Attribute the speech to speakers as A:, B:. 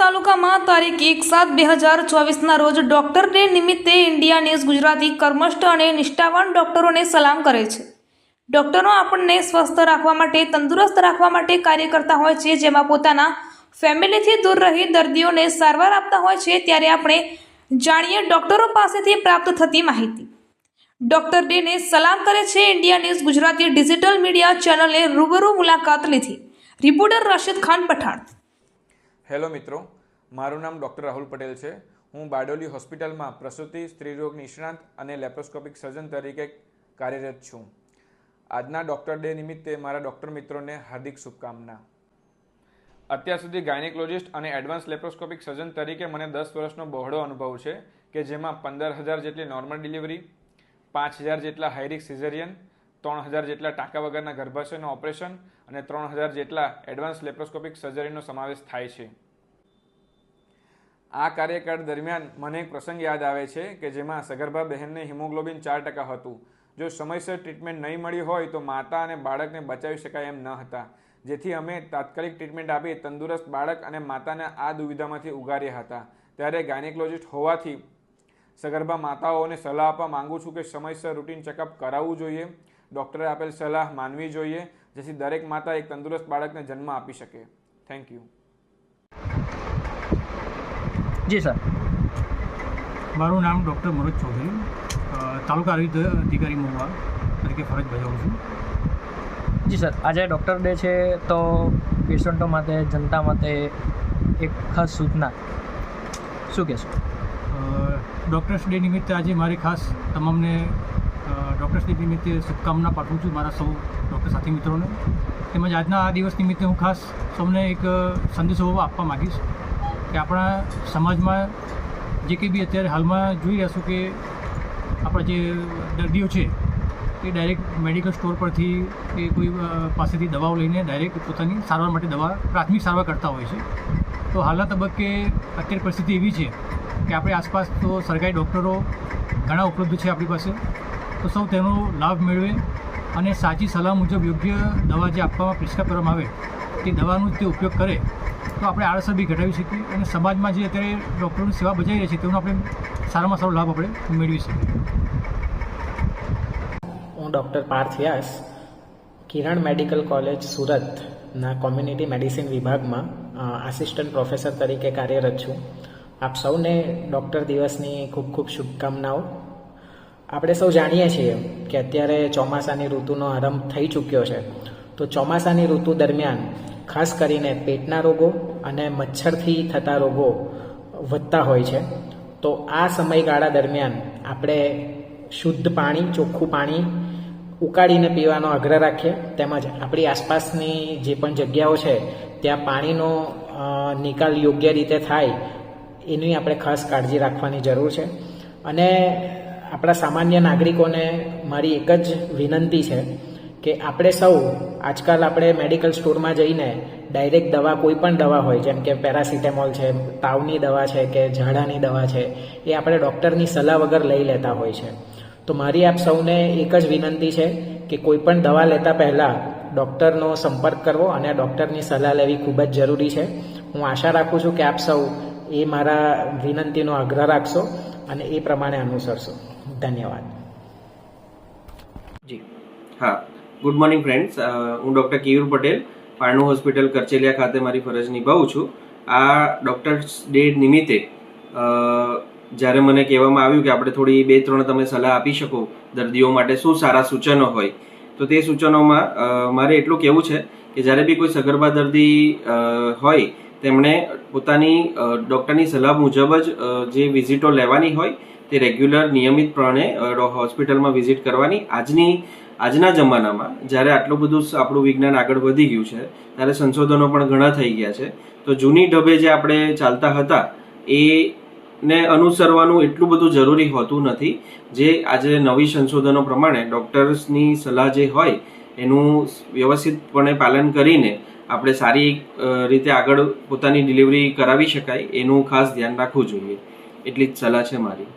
A: તારીખ એક સાત બે હજાર ચોવીસના રોજ ડોક્ટર ડે નિમિત્તે ઇન્ડિયા ન્યૂઝ ગુજરાતી કર્મષ્ઠ અને નિષ્ઠાવાન ડોક્ટરોને સલામ કરે છે. ડોક્ટરો આપણને સ્વસ્થ રાખવા માટે, તંદુરસ્ત રાખવા માટે કાર્ય કરતા હોય છે, જેમાં પોતાના ફેમિલીથી દૂર રહી દર્દીઓને સારવાર આપતા હોય છે, ત્યારે આપણે જાણીએ ડોક્ટરો પાસેથી પ્રાપ્ત થતી માહિતી. ડોક્ટર ડેને સલામ કરે છે India news Gujarati digital media ચેનલે રૂબરૂ મુલાકાત લીધી. રિપોર્ટર રાશિદ ખાન પઠાણ.
B: હેલો મિત્રો મારું નામ ડૉક્ટર રાહુલ પટેલ છે. હું બારડોલી હોસ્પિટલમાં પ્રસૂતિ, સ્ત્રીરોગ નિષ્ણાંત અને લેપ્રોસ્કોપિક સર્જન તરીકે કાર્યરત છું. આજના ડૉક્ટર ડે નિમિત્તે મારા ડૉક્ટર મિત્રોને હાર્દિક શુભકામના. અત્યાર સુધી ગાયનેકોલોજિસ્ટ અને એડવાન્સ લેપ્રોસ્કોપિક સર્જન તરીકે મને દસ વર્ષનો બહોળો અનુભવ છે કે જેમાં પંદર હજાર જેટલી નોર્મલ ડિલિવરી, પાંચ હજાર જેટલા હાઈરિક સિઝેરિયન, ત્રણ હજાર જેટલા ટાંકા વગરના ગર્ભાશયનું ઓપરેશન અને ત્રણ હજાર જેટલા એડવાન્સ લેપ્રોસ્કોપિક સર્જરીનો સમાવેશ થાય છે. આ કાર્યકાળ દરમિયાન મને એક પ્રસંગ યાદ આવે છે કે જેમાં સગર્ભા બહેનને હિમોગ્લોબિન ચાર ટકા હતું. જો સમયસર ટ્રીટમેન્ટ નહીં મળી હોય તો માતા અને બાળકને બચાવી શકાય એમ ન હતા. જેથી અમે તાત્કાલિક ટ્રીટમેન્ટ આપી તંદુરસ્ત બાળક અને માતાને આ દુવિધામાંથી ઉગાર્યા હતા. ત્યારે ગાયનેકોલોજિસ્ટ હોવાથી સગર્ભા માતાઓને સલાહ આપવા માંગુ છું કે સમયસર રૂટીન ચેકઅપ કરાવવું જોઈએ. ડૉક્ટરે આપેલ સલાહ માનવી જોઈએ, જેથી દરેક માતા એક તંદુરસ્ત બાળકને જન્મ આપી શકે. થેન્ક યુ
C: જી સર.
D: મારું નામ ડૉક્ટર મનોજ ચૌધરી. તાલુકા આરોગ્ય અધિકારી મહુવા તરીકે ફરજ બજાવું છું.
C: જી સર. આજે ડૉક્ટર ડે છે તો પેશન્ટો માટે જનતા માટે એક ખાસ સૂચના. શું કહેશો?
D: ડૉક્ટર્સ ડે નિમિત્તે આજે મારે ખાસ તમામને ડૉક્ટર્સ ડે નિમિત્તે શુભકામના પાઠવું છું મારા સૌ ડૉક્ટર સાથી મિત્રોને તેમજ આજના આ દિવસ નિમિત્તે હું ખાસ સૌને એક સંદેશો આપવા માગીશ. કે આપણા સમાજમાં જે કંઈ બી અત્યારે હાલમાં જોઈ રહ્યા છું કે આપણા જે દર્દીઓ છે, એ ડાયરેક્ટ મેડિકલ સ્ટોર પરથી કે કોઈ પાસેથી દવાઓ લઈને ડાયરેક્ટ પોતાની સારવાર માટે દવા, પ્રાથમિક સારવાર કરતા હોય છે. તો હાલના તબક્કે અત્યારે પરિસ્થિતિ એવી છે કે આપણી આસપાસ તો સરકારી ડૉક્ટરો ઘણા ઉપલબ્ધ છે આપણી પાસે. તો સૌ તેનો લાભ મેળવે અને સાચી સલાહ મુજબ યોગ્ય દવા જે આપવામાં, પ્રિસ્ક્રાઇબ કરવામાં આવે, તે દવાનો તે ઉપયોગ કરે તો આપણે આડઅસર બી ઘટાડી શકીએ અને સમાજમાં જે અત્યારે ડૉક્ટરોની સેવા બજાવી રહી છે તેનો આપણે સારામાં સારો લાભ આપણે મેળવી શકીએ.
E: હું doctor Parth Vyas Kiran medical college સુરતના કોમ્યુનિટી મેડિસિન વિભાગમાં આસિસ્ટન્ટ પ્રોફેસર તરીકે કાર્યરત છું. આપ સૌને ડૉક્ટર દિવસની ખૂબ ખૂબ શુભકામનાઓ. આપણે સૌ જાણીએ છીએ કે અત્યારે ચોમાસાની ઋતુનો આરંભ થઈ ચૂક્યો છે. તો ચોમાસાની ઋતુ દરમિયાન ખાસ કરીને પેટના રોગો અને મચ્છરથી થતા રોગો વધતા હોય છે. તો આ સમયગાળા દરમિયાન આપણે શુદ્ધ પાણી, ચોખ્ખું પાણી ઉકાળીને પીવાનો આગ્રહ રાખીએ. તેમજ આપણી આસપાસની જે પણ જગ્યાઓ છે, ત્યાં પાણીનો નિકાલ યોગ્ય રીતે થાય, એની આપણે ખાસ કાળજી રાખવાની જરૂર છે. અને આપણા સામાન્ય નાગરિકોને મારી એક જ વિનંતી છે કે આપણે સૌ આજકાલ આપણે મેડિકલ સ્ટોરમાં જઈને ડાયરેક્ટ દવા કોઈ પણ દવા હોય, જેમ કે પેરાસિટેમોલ છે, તાવની દવા છે કે ઝાડાની દવા છે, એ આપણે ડૉક્ટરની સલાહ વગર લઈ લેતા હોય છે. તો મારી આપ સૌને એક જ વિનંતી છે કે કોઈ પણ દવા લેતા પહેલાં ડૉક્ટરનો સંપર્ક કરવો અને ડૉક્ટરની સલાહ લેવી ખૂબ જ જરૂરી છે. હું આશા રાખું છું કે આપ સૌ એ મારા વિનંતીનો આગ્રહ રાખશો અને એ પ્રમાણે અનુસરશો. ધન્યવાદ.
F: જી. હા. ગુડ મોર્નિંગ ફ્રેન્ડ્સ હું ડૉક્ટર કેયુર પટેલ પાણુ હોસ્પિટલ, કરચેલિયા ખાતે મારી ફરજ નિભાવું છું. આ ડૉક્ટર્સ ડે નિમિત્તે જ્યારે મને કહેવામાં આવ્યું કે આપણે થોડી બે ત્રણ તમે સલાહ આપી શકો, દર્દીઓ માટે શું સારા સૂચનો હોય, તો તે સૂચનોમાં મારે એટલું કહેવું છે કે જ્યારે બી કોઈ સગર્ભા દર્દી હોય, તેમણે પોતાની ડૉક્ટરની સલાહ મુજબ જ જે વિઝિટો લેવાની હોય, તે રેગ્યુલર નિયમિતપણે હોસ્પિટલમાં વિઝિટ કરવાની આજની આજના જમાનામાં જ્યારે આટલું બધું આપણું વિજ્ઞાન આગળ વધી ગયું છે, ત્યારે સંશોધનો પણ ઘણા થઈ ગયા છે. તો જૂની ઢબે જે આપણે ચાલતા હતા એ ને અનુસરવાનું એટલું બધું જરૂરી હોતું નથી. જે આજે નવી સંશોધનો પ્રમાણે ડૉક્ટર્સની સલાહ જે હોય, એનું વ્યવસ્થિતપણે પાલન કરીને આપણે સારી રીતે આગળ પોતાની ડિલિવરી કરાવી શકાય, એનું ખાસ ધ્યાન રાખવું જોઈએ. એટલી જ સલાહ છે મારી.